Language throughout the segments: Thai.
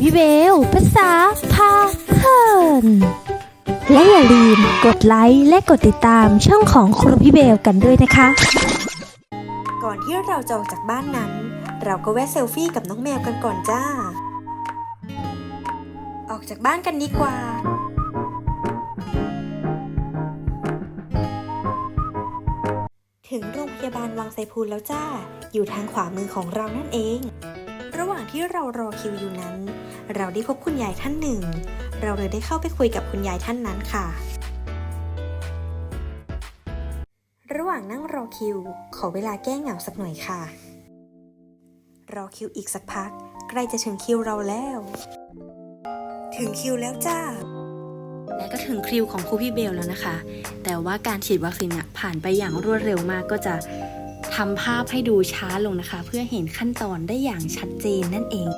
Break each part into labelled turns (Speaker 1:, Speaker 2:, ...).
Speaker 1: พี่เบลภาษาพาเพลินและอย่าลืมกดไลค์และกดติดตามช่องของครูพี่เบลกันด้วยนะคะ
Speaker 2: ก่อนที่เราจะออกจากบ้านนั้น เราก็แวะเซลฟี่กับน้องแมวกันก่อนจ้า ออกจากบ้านกันดีกว่า ถึงโรงพยาบาลวังไซพูนแล้วจ้า อยู่ทางขวามือของเรานั่นเอง ระหว่างที่เรารอคิวอยู่นั้น เราได้พบคุณยายท่านหนึ่ง เราเลยได้เข้าไปคุยกับคุณยายท่านนั้นค่ะ ระหว่างนั่งรอคิว ขอเวลาแก้เหงาสักหน่อยค่ะ รอคิวอีกสักพัก ใกล้จะถึงคิวเราแล้ว ถึงคิวแล้วจ้า
Speaker 3: และก็ถึงคิวของครูพี่เบลแล้วนะคะ แต่ว่าการฉีดวัคซีนอะผ่านไปอย่างรวดเร็วมากก็จะทำภาพให้ดูช้าลงนะคะ เพื่อเห็นขั้นตอนได้อย่างชัดเจนนั่นเอง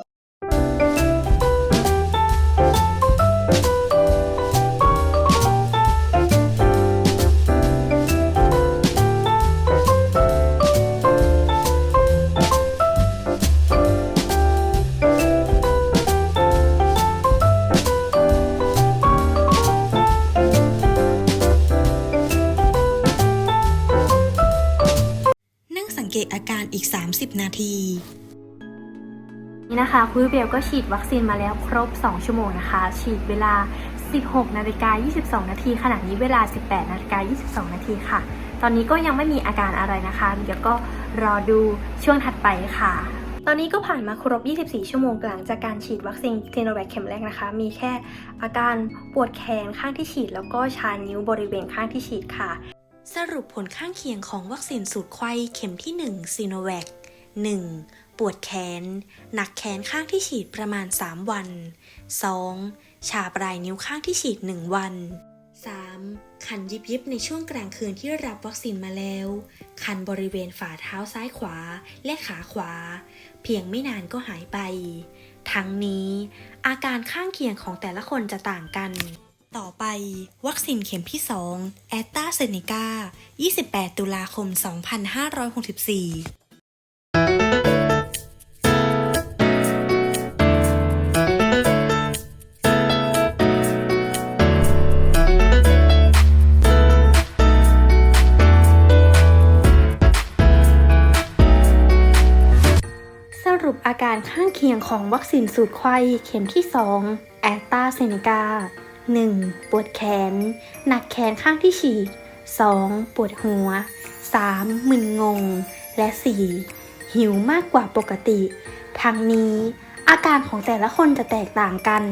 Speaker 2: ตอาการอีก 30 นาที
Speaker 4: นี่นะคะคุณเบลก็ฉีดวัคซีนมาแล้วครบ 2 ชั่วโมงนะคะ ฉีดเวลา 16นาฬิกา22 นาทีขณะนี้เวลา 18นาฬิกา22 นาทีค่ะ ตอนนี้ก็ยังไม่มีอาการอะไรนะคะ เดี๋ยวก็รอดูช่วงถัดไปค่ะ ตอนนี้ก็ผ่านมาครบ 24 ชั่วโมงหลังจากการฉีดวัคซีนซีโนแวคเข็มแรกนะคะ มีแค่อาการปวดแขนข้างที่ฉีด แล้วก็ชานิ้วบริเวณข้างที่ฉีดค่ะ
Speaker 2: สรุปผลข้างเคียงของวัคซีนสูตรไข้เข็มที่ 1 ซีโนแวค 1. ปวดแขน หนักแขนข้างที่ฉีดประมาณ 3 วัน 2. ชาปลายนิ้วข้างที่ฉีด 1 วัน 3. คันยิบยิบๆในช่วงกลางคืนที่รับวัคซีนมาแล้ว คันบริเวณฝ่าเท้าซ้ายขวาและขาขวา เพียงไม่นานก็หายไป ทั้งนี้ อาการข้างเคียงของแต่ละคนจะต่างกัน ต่อไป วัคซีนเข็มที่ 2 แอตตาเซเนกา 28 ตุลาคม 2564
Speaker 4: สรุปอาการข้างเคียงของวัคซีนสูตรไข้เข็มที่ 2 แอตตาเซเนกา 1. ปวดแขน หนักแขนข้างที่ฉีด 2. ปวดหัว 3. มึนงง และ 4. หิวมากกว่าปกติ ทั้งนี้อาการของแต่ละคนจะแตกต่างกัน